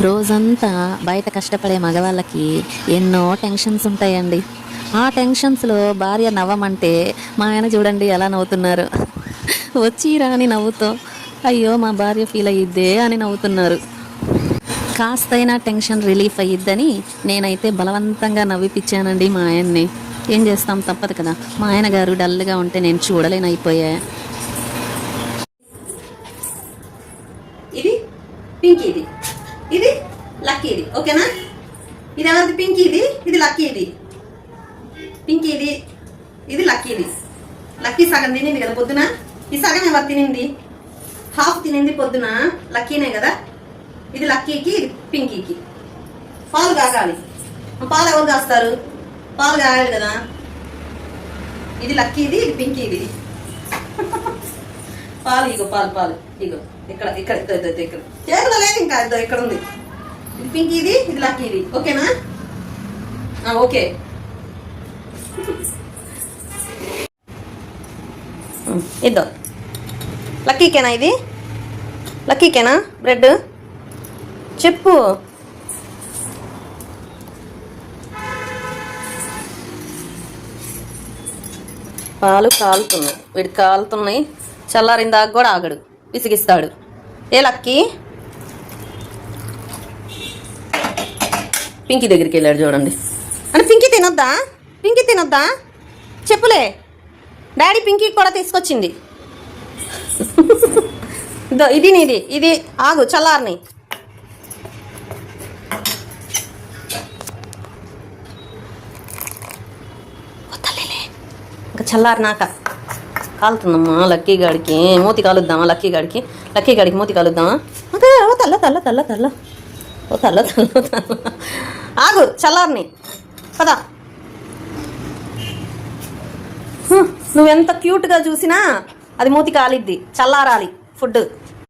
రోజంతా బయట కష్టపడే మగవాళ్ళకి ఎన్నో టెన్షన్స్ ఉంటాయండి. ఆ టెన్షన్స్లో భార్య నవ్వమంటే మా ఆయన చూడండి ఎలా నవ్వుతున్నారు. వచ్చి రాని నవ్వుతో అయ్యో మా భార్య ఫీల్ అయ్యిద్దే అని నవ్వుతున్నారు. కాస్తైనా టెన్షన్ రిలీఫ్ అయ్యిద్దని నేనైతే బలవంతంగా నవ్విపించానండి మా ఆయన్ని. ఏం చేస్తాం? తప్పదు కదా. మా ఆయన గారు డల్గా ఉంటే నేను చూడలేనైపోయా ఇది పింకీది ఇది. ఓకేనా? ఇది ఎవరిది? పింక్ ఇది? లక్కీది లక్కీ ఇది. ఇది. లక్కీది లక్కీ సగం తినింది కదా పొద్దున? ఈ సగం ఎవరు తినింది? హాఫ్ తినింది పొద్దున. లక్కీనే కదా? ఇది లక్కీకి ఇది పింకీకి. పాలు కాగాలి. పాలు ఎవరు కాస్తారు? పాలు కాగాలి కదా? ఇది లక్కీది ఇది పింకీది పాలు ఇగో పాలు పాలు. ఇగో ఇక్కడ ఇక్కడ ఇద్దో ఇక్కడ లేదు ఇంకా ఇద్దో ఇక్కడ ఉంది. ఇది పింక్ ఇది ఇది లక్ ఇది. ఓకేనా? ఓకే. ఉమ్, లక్కీకేనా ఇది? లక్కీకేనా బ్రెడ్? చెప్పు. పాలు కాలుతున్నాయి. వీడు కాలుతున్నాయి. చల్లారిందాక కూడా ఆగడు. విసిగిస్తాడు. ఏ లక్కీ? పింకీ దగ్గరికి వెళ్ళాడు చూడండి. అంటే పింకీ తినొద్దా? పింకీ తినొద్దా? చెప్పులే. డాడీ పింకీ కూడా తీసుకొచ్చింది. ఇది నీది ఇది ఆగు చల్లారని. ఇంకా చల్లారినాక కాలుతుందమ్మా లక్కీ గాడికి. మూతి కాలుద్దామా లక్కీ గాడికి? లక్కీ గాడికి మూతి కాలుద్దామా? ఓ తల్ల తల్ల తల్ల తల్ల. ఓ తల్ల తల్ల తల్ల. ఆగు చల్లారిని. పదా. నువ్వెంత క్యూట్గా చూసినా అది మూతి కాలిద్ది చల్లారాలి. ఫుడ్